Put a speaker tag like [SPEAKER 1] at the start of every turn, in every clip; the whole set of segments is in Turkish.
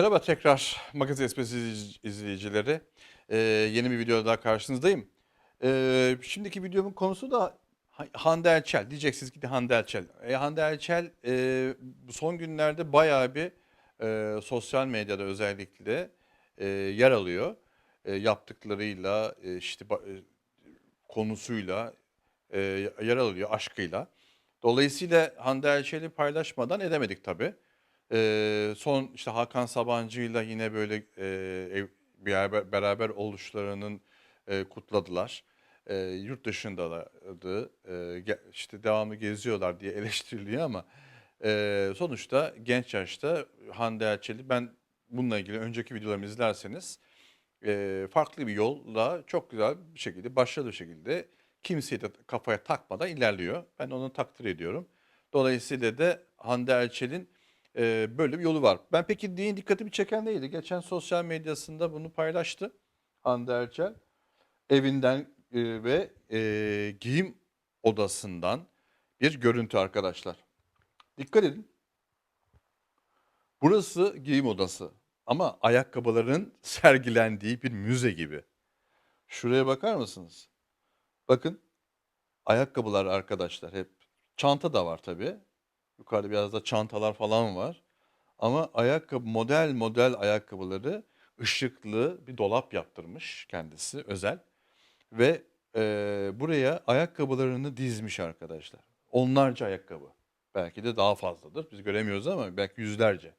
[SPEAKER 1] Merhaba tekrar Magazin Espresi izleyici- izleyicileri. Ee, yeni bir videoda daha karşınızdayım. Ee, şimdiki videomun konusu da Ha- Hande Erçel. Diyeceksiniz ki Hande Erçel. E, Hande Erçel e, son günlerde bayağı bir e, sosyal medyada özellikle e, yer alıyor. E, yaptıklarıyla, e, işte e, konusuyla e, yer alıyor, aşkıyla. Dolayısıyla Hande Erçel'i paylaşmadan edemedik tabii. Ee, son işte Hakan Sabancı'yla yine böyle e, bir yer- beraber oluşlarının e, kutladılar. E, yurt dışındalardı. E, işte devamlı geziyorlar diye eleştiriliyor ama e, sonuçta genç yaşta Hande Erçel'i ben bununla ilgili önceki videolarımı izlerseniz e, farklı bir yolla çok güzel bir şekilde başarılı bir şekilde kimseyi de kafaya takmadan ilerliyor. Ben onu takdir ediyorum. Dolayısıyla da Hande Erçel'in e, böyle bir yolu var. Ben peki diye dikkatimi çeken neydi? Geçen sosyal medyasında bunu paylaştı Hande Erçel. Evinden e, ve e, giyim odasından bir görüntü arkadaşlar. Dikkat edin. Burası giyim odası ama ayakkabıların sergilendiği bir müze gibi. Şuraya bakar mısınız? Bakın ayakkabılar arkadaşlar hep. Çanta da var tabii. Yukarıda biraz da çantalar falan var. Ama ayakkabı model model ayakkabıları ışıklı bir dolap yaptırmış kendisi özel. Ve e, buraya ayakkabılarını dizmiş arkadaşlar. Onlarca ayakkabı. Belki de daha fazladır. Biz göremiyoruz ama belki yüzlerce.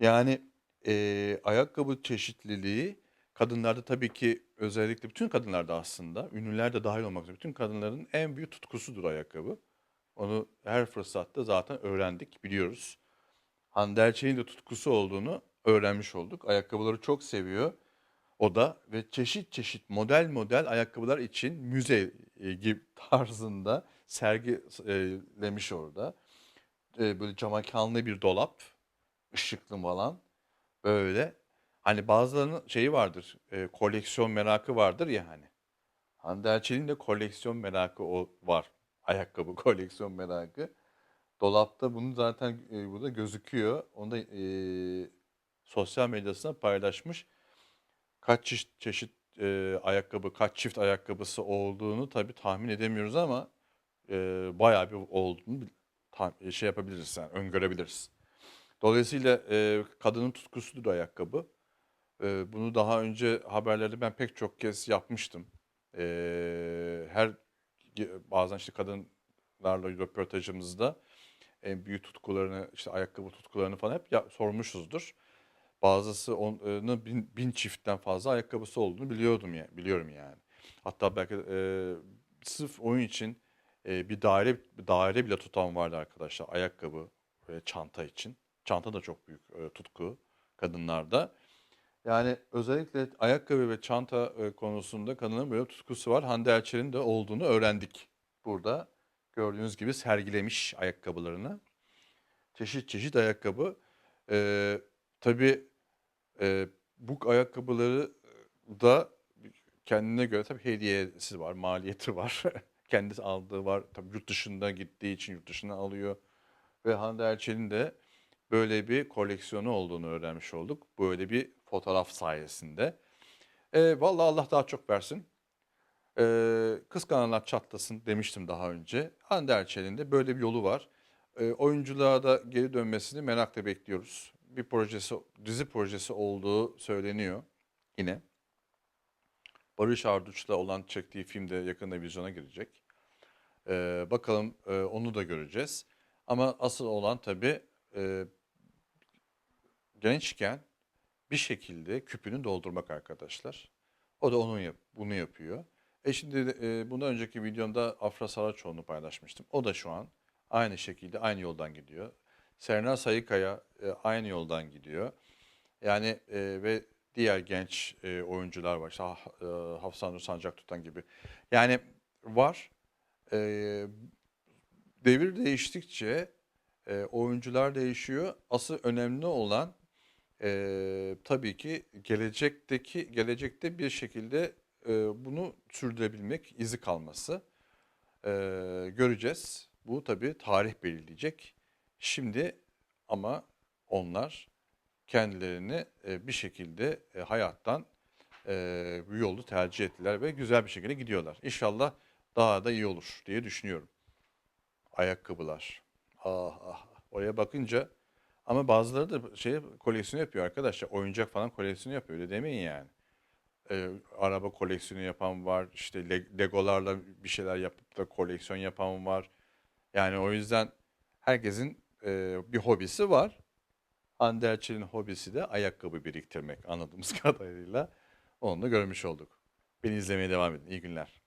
[SPEAKER 1] Yani e, ayakkabı çeşitliliği kadınlarda tabii ki özellikle bütün kadınlarda aslında ünlüler de dahil olmak üzere bütün kadınların en büyük tutkusudur ayakkabı. Onu her fırsatta zaten öğrendik, biliyoruz. Hande Erçel'in de tutkusu olduğunu öğrenmiş olduk. Ayakkabıları çok seviyor o da ve çeşit çeşit model model ayakkabılar için müze e, gibi tarzında sergilemiş orada. E, Böyle cam mekanlı bir dolap, ışıklı falan böyle. Hani bazılarının şeyi vardır, e, koleksiyon merakı vardır ya hani. Hande Erçel'in de koleksiyon merakı o var. Ayakkabı koleksiyon merakı. Dolapta bunu zaten e, burada gözüküyor. Onu da e, sosyal medyasına paylaşmış. Kaç çeşit, çeşit e, ayakkabı, kaç çift ayakkabısı olduğunu tabii tahmin edemiyoruz ama e, bayağı bir olduğunu bil- ta- şey yapabiliriz yani öngörebiliriz. Dolayısıyla e, kadının tutkusudur ayakkabı. E, bunu daha önce haberlerde ben pek çok kez yapmıştım. E, her bazen işte kadınlarla röportajımızda en büyük tutkularını işte ayakkabı tutkularını falan hep ya- sormuşuzdur. Bazısı onun bin, bin çiftten fazla ayakkabısı olduğunu biliyordum ya biliyorum yani. Hatta belki e, sırf oyun için e, bir daire bir daire bile tutan vardı arkadaşlar ayakkabı ve çanta için. Çanta da çok büyük e, tutku kadınlarda. Yani özellikle ayakkabı ve çanta e, konusunda kadının böyle tutkusu var. Hande Erçel'in de olduğunu öğrendik. Burada gördüğünüz gibi sergilemiş ayakkabılarını. Çeşit çeşit ayakkabı. Ee, tabii e, bu ayakkabıları da kendine göre tabii hediyesi var, maliyeti var. Kendisi aldığı var. Tabii yurt dışında gittiği için yurt dışına alıyor. Ve Hande Erçel'in de böyle bir koleksiyonu olduğunu öğrenmiş olduk. Böyle bir fotoğraf sayesinde. E, vallahi Allah daha çok versin. Ee, kıskananlar çatlasın demiştim daha önce. Hande Erçel'in de böyle bir yolu var. Ee, oyunculuğa da geri dönmesini merakla bekliyoruz. Bir projesi, dizi projesi olduğu söyleniyor yine. Barış Arduç'la olan çektiği film de yakında vizyona girecek. Ee, bakalım e, onu da göreceğiz. Ama asıl olan tabii e, gençken bir şekilde küpünü doldurmak arkadaşlar. O da onun yap, bunu yapıyor. E şimdi e, bundan önceki videomda Afra Saraçoğlu'nu paylaşmıştım. O da şu an aynı şekilde aynı yoldan gidiyor. Serna Sayıkaya e, aynı yoldan gidiyor. Yani e, ve diğer genç e, oyuncular var. İşte Ha- e, Hafsan Sancak tutan gibi. Yani var. E, devir değiştikçe e, oyuncular değişiyor. Asıl önemli olan e, tabii ki gelecekteki gelecekte bir şekilde e, bunu sürdürebilmek, izi kalması E, göreceğiz. Bu tabii tarih belirleyecek. Şimdi ama onlar kendilerini e, bir şekilde e, hayattan e, bu yolu tercih ettiler ve güzel bir şekilde gidiyorlar. İnşallah daha da iyi olur diye düşünüyorum. Ayakkabılar. Ah ah. Oraya bakınca ama bazıları da şey koleksiyonu yapıyor arkadaşlar. Oyuncak falan koleksiyonu yapıyor. Öyle demeyin yani. Ee, araba koleksiyonu yapan var. İşte Legolarla bir şeyler yapıp da koleksiyon yapan var. Yani o yüzden herkesin e, bir hobisi var. Hande hobisi de ayakkabı biriktirmek anladığımız kadarıyla. Onu da görmüş olduk. Beni izlemeye devam edin. İyi günler.